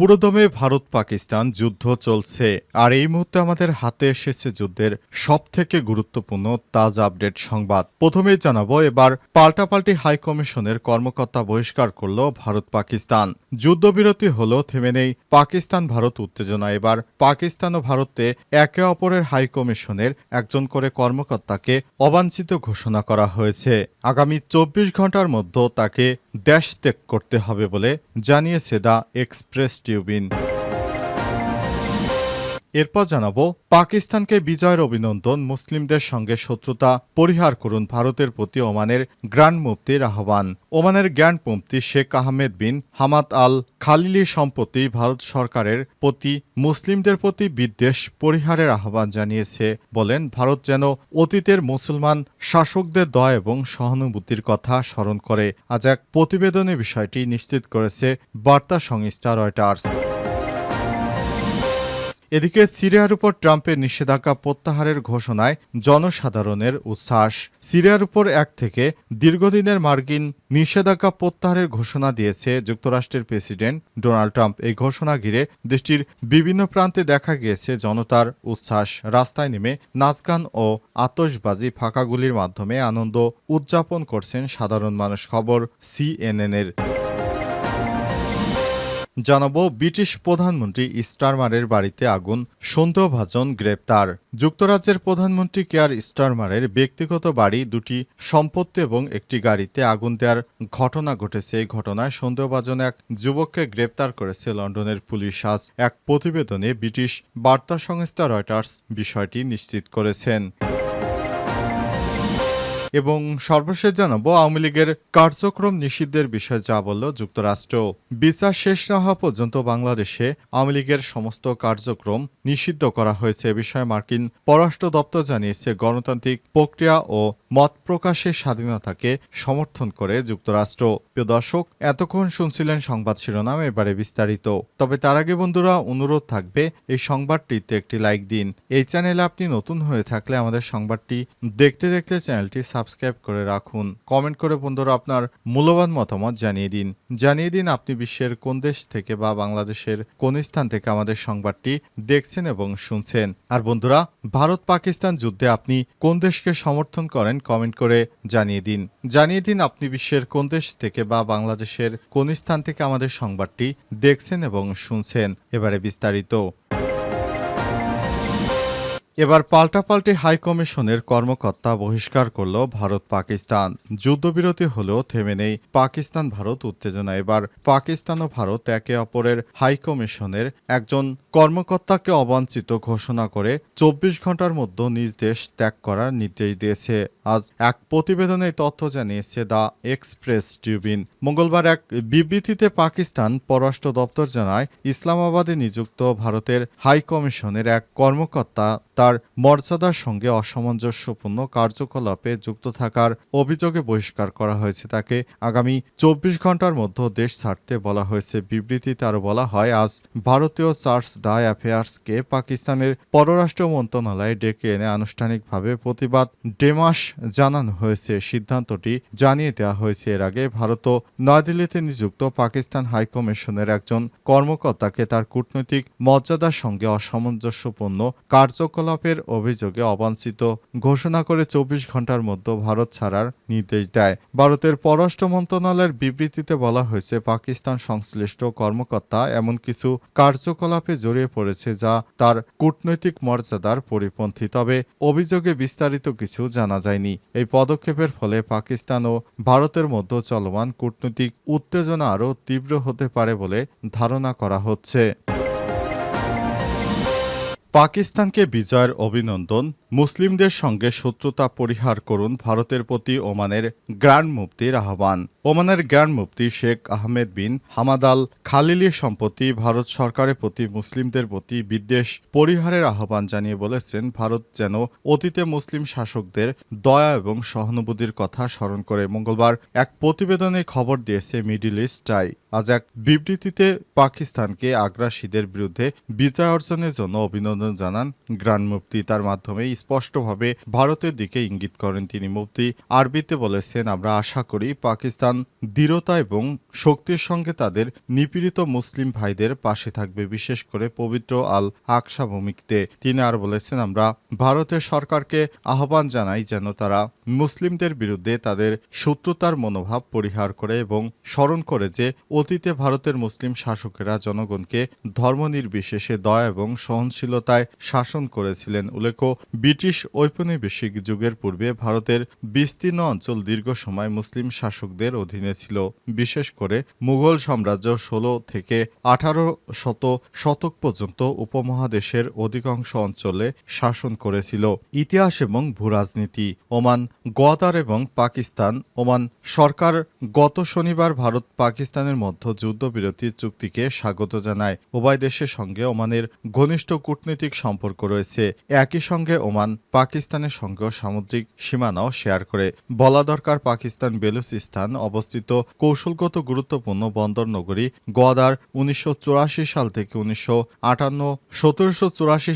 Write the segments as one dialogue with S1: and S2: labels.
S1: পুরোদমে ভারত পাকিস্তান যুদ্ধ চলছে, আর এই মুহূর্তে আমাদের হাতে এসেছে যুদ্ধের সব থেকে গুরুত্বপূর্ণ তাজা আপডেট সংবাদ। প্রথমেই জানাব, এবার পাল্টাপাল্টি হাই কমিশনের কর্মকর্তা বহিষ্কার করল ভারত পাকিস্তান যুদ্ধবিরতি হলো, থেমে নেই পাকিস্তান ভারত উত্তেজনা। এবার পাকিস্তান ও ভারতে একে অপরের হাই কমিশনের একজন করে কর্মকর্তাকে অবাঞ্ছিত ঘোষণা করা হয়েছে। আগামী চব্বিশ ঘণ্টার মধ্যে তাকে দেশ ত্যাগ করতে হবে বলে জানিয়েছে দ্য এক্সপ্রেস টিউবিন। এরপর জানাব, পাকিস্তানকে বিজয়ের অভিনন্দন, মুসলিমদের সঙ্গে শত্রুতা পরিহার করুন ভারতের প্রতি ওমানের গ্র্যান্ড মুফতির আহ্বান। ওমানের গ্র্যান্ড মুফতি Sheikh Ahmed bin Hamad Al Khalili সম্প্রতি ভারত সরকারের প্রতি মুসলিমদের প্রতি বিদ্বেষ পরিহারের আহ্বান জানিয়েছে বলেন, ভারত যেন অতীতের মুসলমান শাসকদের দয়া এবং সহানুভূতির কথা স্মরণ করে। আজ এক প্রতিবেদনে বিষয়টি নিশ্চিত করেছে বার্তা সংস্থা রয়টার্স। এদিকে সিরিয়ার উপর ট্রাম্পের নিষেধাজ্ঞা প্রত্যাহারের ঘোষণায় জনসাধারণের উচ্ছ্বাস। সিরিয়ার উপর এক থেকে দীর্ঘদিনের মার্কিন নিষেধাজ্ঞা প্রত্যাহারের ঘোষণা দিয়েছে যুক্তরাষ্ট্রের প্রেসিডেন্ট ডোনাল্ড ট্রাম্প। এই ঘোষণা ঘিরে দেশটির বিভিন্ন প্রান্তে দেখা গিয়েছে জনতার উচ্ছ্বাস। রাস্তায় নেমে নাচগান ও আতশবাজি ফাঁকাগুলির মাধ্যমে আনন্দ উদযাপন করছেন সাধারণ মানুষ। খবর সিএনএনের। জানাব ব্রিটিশ প্রধানমন্ত্রী স্টারমারের বাড়িতে আগুন, সন্দেহভাজন গ্রেপ্তার। যুক্তরাজ্যের প্রধানমন্ত্রী কেয়ার স্টারমারের ব্যক্তিগত বাড়ি দুটি সম্পত্তি এবং একটি গাড়িতে আগুন দেওয়ার ঘটনা ঘটেছে। এই ঘটনায় সন্দেহভাজন এক যুবককে গ্রেপ্তার করেছে লন্ডনের পুলিশ। আজ এক প্রতিবেদনে ব্রিটিশ বার্তা সংস্থা রয়টার্স বিষয়টি নিশ্চিত করেছেন। এবং সর্বশেষ জানাব, আওয়ামী লীগের কার্যক্রম নিষিদ্ধের বিষয়ে যা বলল যুক্তরাষ্ট্র। বিচার শেষ না হওয়া পর্যন্ত বাংলাদেশে আওয়ামী লীগের সমস্ত কার্যক্রম নিষিদ্ধ করা হয়েছে এ বিষয়ে মার্কিন পররাষ্ট্র দপ্তর জানিয়েছে, গণতান্ত্রিক প্রক্রিয়া ও মত প্রকাশের স্বাধীনতাকে সমর্থন করে যুক্তরাষ্ট্র। প্রিয় দর্শক, এতক্ষণ শুনছিলেন সংবাদ শিরোনাম, এবারে বিস্তারিত। তবে তার আগে বন্ধুরা, অনুরোধ থাকবে, এই সংবাদটিতে একটি লাইক দিন। এই চ্যানেলে আপনি নতুন হয়ে থাকলে আমাদের সংবাদটি দেখতে দেখতে চ্যানেলটি সাবস্ক্রাইব করে রাখুন। কমেন্ট করে বন্ধুরা আপনার মূল্যবান মতামত জানিয়ে দিন। জানিয়ে দিন আপনি বিশ্বের কোন দেশ থেকে বা বাংলাদেশের কোন স্থান থেকে আমাদের সংবাদটি দেখছেন এবং শুনছেন। আর বন্ধুরা, ভারত পাকিস্তান যুদ্ধে আপনি কোন দেশকে সমর্থন করেন কমেন্ট করে জানিয়ে দিন। জানিয়ে দিন আপনি বিশ্বের কোন দেশ থেকে বা বাংলাদেশের কোন স্থান থেকে আমাদের সংবাদটি দেখছেন এবং শুনছেন। এবারে বিস্তারিত। এবার পাল্টাপাল্টি হাই কমিশনের কর্মকর্তা বহিষ্কার করল ভারত পাকিস্তান। যুদ্ধবিরতি হলেও থেমে নেই। পাকিস্তান ভারত উত্তেজনা। এবার পাকিস্তান ও ভারত একে অপরের হাই কমিশনের একজন কর্মকর্তাকে অবাঞ্ছিত ঘোষণা করে চব্বিশ ঘণ্টার মধ্যে নিজ দেশ ত্যাগ করার নির্দেশ দিয়েছে। আজ এক প্রতিবেদনে তথ্য জানিয়েছে দ্য এক্সপ্রেস টিউবিন মঙ্গলবার এক বিবৃতিতে পাকিস্তান পররাষ্ট্র দপ্তর জানায়, ইসলামাবাদে নিযুক্ত ভারতের হাই কমিশনের এক কর্মকর্তা তার মর্যাদার সঙ্গে অসামঞ্জস্যপূর্ণ কার্যকলাপে যুক্ত থাকার অভিযোগে বহিষ্কার করা হয়েছে। তাকে আগামী চব্বিশ ঘণ্টার মধ্যে দেশ ছাড়তে বলা হয়েছে। বিবৃতিতে আরও বলা হয়, আজ ভারতীয় চার্চ দ্য অ্যাফেয়ার্সকে পাকিস্তানের পররাষ্ট্র মন্ত্রণালয়ে ডেকে এনে আনুষ্ঠানিকভাবে প্রতিবাদ ডেমাস জানানো হয়েছে। সিদ্ধান্তটি জানিয়ে দেওয়া হয়েছে। এর আগে ভারত ও নয়াদিল্লিতে নিযুক্ত পাকিস্তান হাইকমিশনের একজন কর্মকর্তাকে তার কূটনৈতিক মর্যাদার সঙ্গে অসামঞ্জস্যপূর্ণ কার্যকলাপের অভিযোগে অবাঞ্ছিত ঘোষণা করে চব্বিশ ঘণ্টার মধ্যে ভারত ছাড়ার নির্দেশ দেয়। ভারতের পররাষ্ট্র মন্ত্রণালয়ের বিবৃতিতে বলা হয়েছে, পাকিস্তান সংশ্লিষ্ট কর্মকর্তা এমন কিছু কার্যকলাপে জড়িয়ে পড়েছে যা তার কূটনৈতিক মর্যাদার পরিপন্থী। তবে অভিযোগে বিস্তারিত কিছু জানা যায়নি। এই পদক্ষেপের ফলে পাকিস্তান ও ভারতের মধ্যে চলমান কূটনৈতিক উত্তেজনা আরও তীব্র হতে পারে বলে ধারণা করা হচ্ছে। পাকিস্তানকে বিজয়ের অভিনন্দন মুসলিমদের সঙ্গে শত্রুতা পরিহার করুন ভারতের প্রতি ওমানের গ্র্যান্ড মুফতির আহ্বান। ওমানের গ্র্যান্ড মুফতি Sheikh Ahmed bin Hamad Al খালিলির সম্পত্তি ভারত সরকারের প্রতি, মুসলিমদের প্রতি বিদ্বেষ পরিহারের আহ্বান জানিয়ে বলেছেন, ভারত যেন অতীতে মুসলিম শাসকদের দয়া এবং সহানুভূতির কথা স্মরণ করে। মঙ্গলবার এক প্রতিবেদনে খবর দিয়েছে মিডিল ইস্ট টাই আজ এক বিবৃতিতে পাকিস্তানকে আগ্রাসীদের বিরুদ্ধে বিচার অর্জনের জন্য অভিনন্দন জানান গ্র্যান্ড মুফতি। তার মাধ্যমে স্পষ্টভাবে ভারতের দিকে ইঙ্গিত করেন তিনি। মুফতি আরবিতে বলেছেন, আমরা আশা করি পাকিস্তান দৃঢ়তা এবং শক্তির সঙ্গে তাদের নিপীড়িত মুসলিম ভাইদের পাশে থাকবে, বিশেষ করে পবিত্র আল আকসা ভূমিতে। তিনি আর বলেছেন, আমরা ভারতের সরকারকে আহ্বান জানাই যেন তারা মুসলিমদের বিরুদ্ধে তাদের শত্রুতার মনোভাব পরিহার করে এবং স্মরণ করে যে অতীতে ভারতের মুসলিম শাসকেরা জনগণকে ধর্ম নির্বিশেষে দয়া এবং সহনশীলতায় শাসন করেছিলেন। উল্লেখ্য ব্রিটিশ ঔপনিবেশিক যুগের পূর্বে ভারতের বিস্তীর্ণ অঞ্চল দীর্ঘ সময় মুসলিম শাসকদের অধীনে ছিল। বিশেষ করে মুঘল সাম্রাজ্য ষোলো থেকে আঠারো শত শতক পর্যন্ত উপমহাদেশের অধিকাংশ অঞ্চলে শাসন করেছিল। ইতিহাস এবং ভূরাজনীতি, ওমান গোয়াদার এবং পাকিস্তান, ওমান সরকার গত শনিবার ভারত পাকিস্তানের মধ্য যুদ্ধবিরতির চুক্তিকে স্বাগত জানায়। উভয় দেশের সঙ্গে ওমানের ঘনিষ্ঠ কূটনৈতিক সম্পর্ক রয়েছে। একই সঙ্গে ওমান পাকিস্তানের সঙ্গেও সামুদ্রিক সীমানাও শেয়ার করে। বলা দরকার পাকিস্তান বেলুচিস্তান অবস্থিত কৌশলগত গুরুত্বপূর্ণ বন্দর নগরী গোয়াদার উনিশশো সাল থেকে উনিশশো আটান্ন, সতেরোশো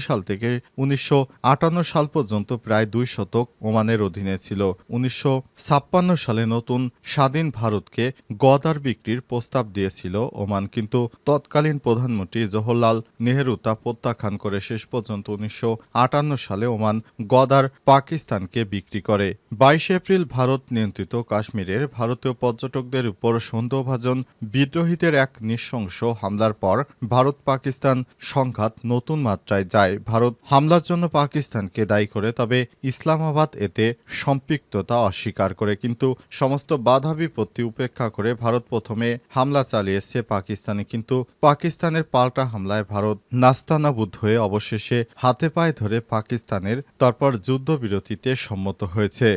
S1: সাল থেকে উনিশশো আটান্ন সাল পর্যন্ত প্রায় দুই শতক ওমানের অধীনে ছিল। উনিশশো ছাপ্পান্ন সালে নতুন স্বাধীন ভারতকে গদার বিক্রির প্রস্তাব দিয়েছিল ওমান, কিন্তু তৎকালীন প্রধানমন্ত্রী জওহরলাল নেহেরু তা প্রত্যাখ্যান করে শেষ পর্যন্ত উনিশশো আটান্ন সালে ওমান গদার পাকিস্তানকে বিক্রি করে। বাইশে এপ্রিল ভারত নিয়ন্ত্রিত কাশ্মীরের ভারতীয় পর্যটকদের উপর সন্দেহভাজন বিদ্রোহীদের এক নৃশংস হামলার পর ভারত পাকিস্তান সংঘাত নতুন মাত্রায় যায়। ভারত হামলার জন্য পাকিস্তানকে দায়ী করে, তবে ইসলামাবাদ এতে সম্পৃক্ততা অস্বীকার করে। কিন্তু সমস্ত বাধা বিপত্তি উপেক্ষা করে ভারত প্রথমে হামলা চালিয়েছে পাকিস্তানে। কিন্তু পাকিস্তানের পাল্টা হামলায় ভারত নাস্তানাবুদ হয়ে অবশেষে হাতে পায়ে ধরে পাকিস্তানের তারপর যুদ্ধবিরতিতে সম্মত হয়েছে।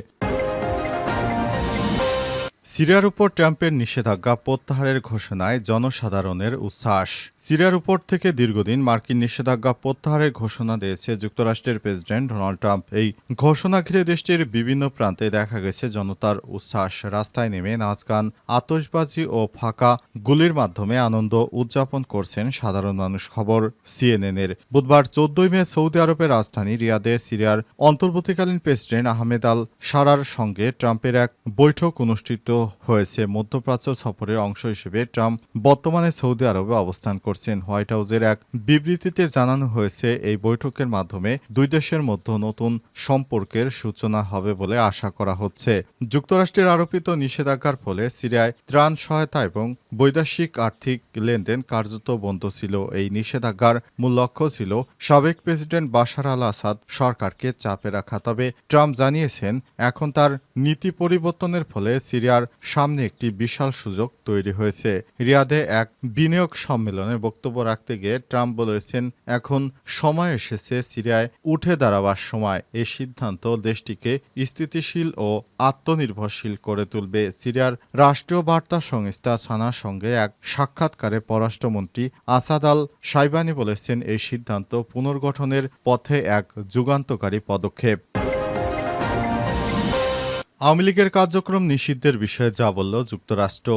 S1: সিরিয়ার উপর ট্রাম্পের নিষেধাজ্ঞা প্রত্যাহারের ঘোষণায় জনসাধারণের উচ্ছ্বাস। সিরিয়ার উপর থেকে দীর্ঘদিন মার্কিন নিষেধাজ্ঞা প্রত্যাহারের ঘোষণা দিয়েছে যুক্তরাষ্ট্রের প্রেসিডেন্ট ডোনাল্ড ট্রাম্প। এই ঘোষণা ঘিরে দেশটির বিভিন্ন প্রান্তে দেখা গেছে জনতার উচ্ছ্বাস। রাস্তায় নেমে নাচ গান আতসবাজি ও ফাঁকা গুলির মাধ্যমে আনন্দ উদযাপন করছেন সাধারণ মানুষ খবর সিএনএনের। বুধবার চোদ্দই মে সৌদি আরবের রাজধানী রিয়াদে সিরিয়ার অন্তর্বর্তীকালীন প্রেসিডেন্ট আহমেদ আল সারার সঙ্গে ট্রাম্পের এক বৈঠক অনুষ্ঠিত হয়েছে। মধ্যপ্রাচ্য সফরের অংশ হিসেবে ট্রাম্প বর্তমানে সৌদি আরবে অবস্থান করছেন। হোয়াইট হাউসের এক বিবৃতিতে জানানো হয়েছে, এই বৈঠকের মাধ্যমে দুই দেশের মধ্যে নতুন সম্পর্কের সূচনা হবে বলে আশা করা হচ্ছে। যুক্তরাষ্ট্রের আরোপিত নিষেধাজ্ঞার ফলে সিরিয়ায় ত্রাণ সহায়তা এবং বৈদেশিক আর্থিক লেনদেন কার্যত বন্ধ ছিল, এই নিষেধাজ্ঞার মূল লক্ষ্য ছিল সাবেক প্রেসিডেন্ট বাশার আল আসাদ সরকারকে চাপে রাখা। তবে ট্রাম্প জানিয়েছেন, এখন তার নীতি পরিবর্তনের ফলে সিরিয়ার সামনে একটি বিশাল সুযোগ তৈরি হয়েছে। রিয়াদে এক বিনিয়োগ সম্মেলনে বক্তব্য রাখতে গিয়ে ট্রাম্প বলেছেন, এখন সময় এসেছে সিরিয়ায় উঠে দাঁড়াবার সময়। এই সিদ্ধান্ত দেশটিকে স্থিতিশীল ও আত্মনির্ভরশীল করে তুলবে। সিরিয়ার রাষ্ট্রীয় বার্তা সংস্থা সানার সঙ্গে এক সাক্ষাৎকারে পররাষ্ট্রমন্ত্রী আসাদ আল সাইবানি বলেছেন, এই সিদ্ধান্ত পুনর্গঠনের পথে এক যুগান্তকারী পদক্ষেপ। আওয়ামী লীগের কার্যক্রম নিষিদ্ধের বিষয়ে যা বলল যুক্তরাষ্ট্র।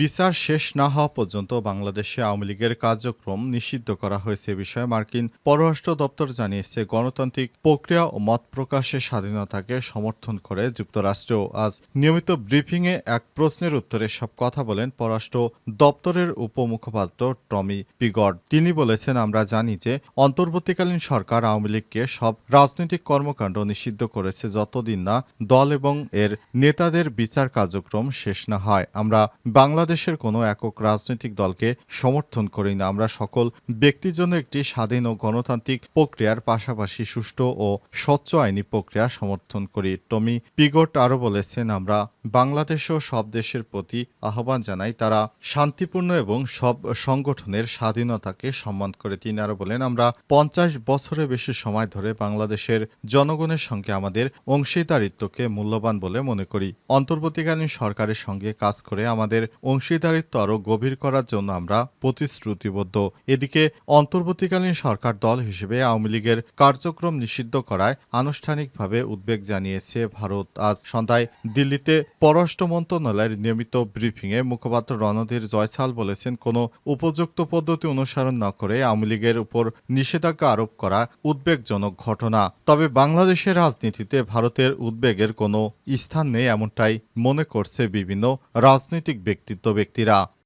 S1: বিচার শেষ না হওয়া পর্যন্ত বাংলাদেশে আওয়ামী লীগের কার্যক্রম নিষিদ্ধ করা হয়েছে বিষয়ে মার্কিন পররাষ্ট্র দপ্তর জানিয়েছে, গণতান্ত্রিক প্রক্রিয়া ও মত প্রকাশের স্বাধীনতাকে সমর্থন করে যুক্তরাষ্ট্র। আজ নিয়মিত ব্রিফিংয়ে এক প্রশ্নের উত্তরে সব কথা বলেন পররাষ্ট্র দপ্তরের উপমুখপাত্র টমি পিগড তিনি বলেছেন, আমরা জানি যে অন্তর্বর্তীকালীন সরকার আওয়ামী লীগকে সব রাজনৈতিক কর্মকাণ্ড নিষিদ্ধ করেছে যতদিন না দল এবং এর নেতাদের বিচার কার্যক্রম শেষ না হয়। আমরা বাংলাদেশের কোনো একক রাজনৈতিক দলকে সমর্থন করি না। আমরা সকল ব্যক্তির জন্য একটি স্বাধীন ও গণতান্ত্রিক প্রক্রিয়ার পাশাপাশি সুষ্ঠু ও স্বচ্ছ আইনি প্রক্রিয়া সমর্থন করি। টমি পিগট আরও বলেছেন, আমরা বাংলাদেশ ও সব দেশের প্রতি আহ্বান জানাই। তারা শান্তিপূর্ণ এবং সব সংগঠনের স্বাধীনতাকে সম্মান করে। তিনি আরও বলেন, আমরা পঞ্চাশ বছরের বেশি সময় ধরে বাংলাদেশের জনগণের সঙ্গে আমাদের অংশীদারিত্বকে মূল্যবান বলে বলে মনে করি। অন্তর্বর্তীকালীন সরকারের সঙ্গে কাজ করে আমাদের অংশীদারিত্ব আরও গভীর করার জন্য আমরা প্রতিশ্রুতিবদ্ধ। এদিকে অন্তর্বর্তীকালীন সরকার দল হিসেবে আওয়ামী লীগের কার্যক্রম নিষিদ্ধ করায় আনুষ্ঠানিকভাবে উদ্বেগ জানিয়েছে ভারত। আজ সন্ধ্যায় দিল্লিতে পররাষ্ট্র মন্ত্রণালয়ের নিয়মিত ব্রিফিংয়ে মুখপাত্র রণধীর জয়সাল বলেছেন, কোনো উপযুক্ত পদ্ধতি অনুসরণ না করে আওয়ামী লীগের উপর নিষেধাজ্ঞা আরোপ করা উদ্বেগজনক ঘটনা। তবে বাংলাদেশের রাজনীতিতে ভারতের উদ্বেগের কোনো স্থান নেই এমনটাই মনে করছে বিভিন্ন রাজনৈতিক ব্যক্তিত্ব ব্যক্তিরা।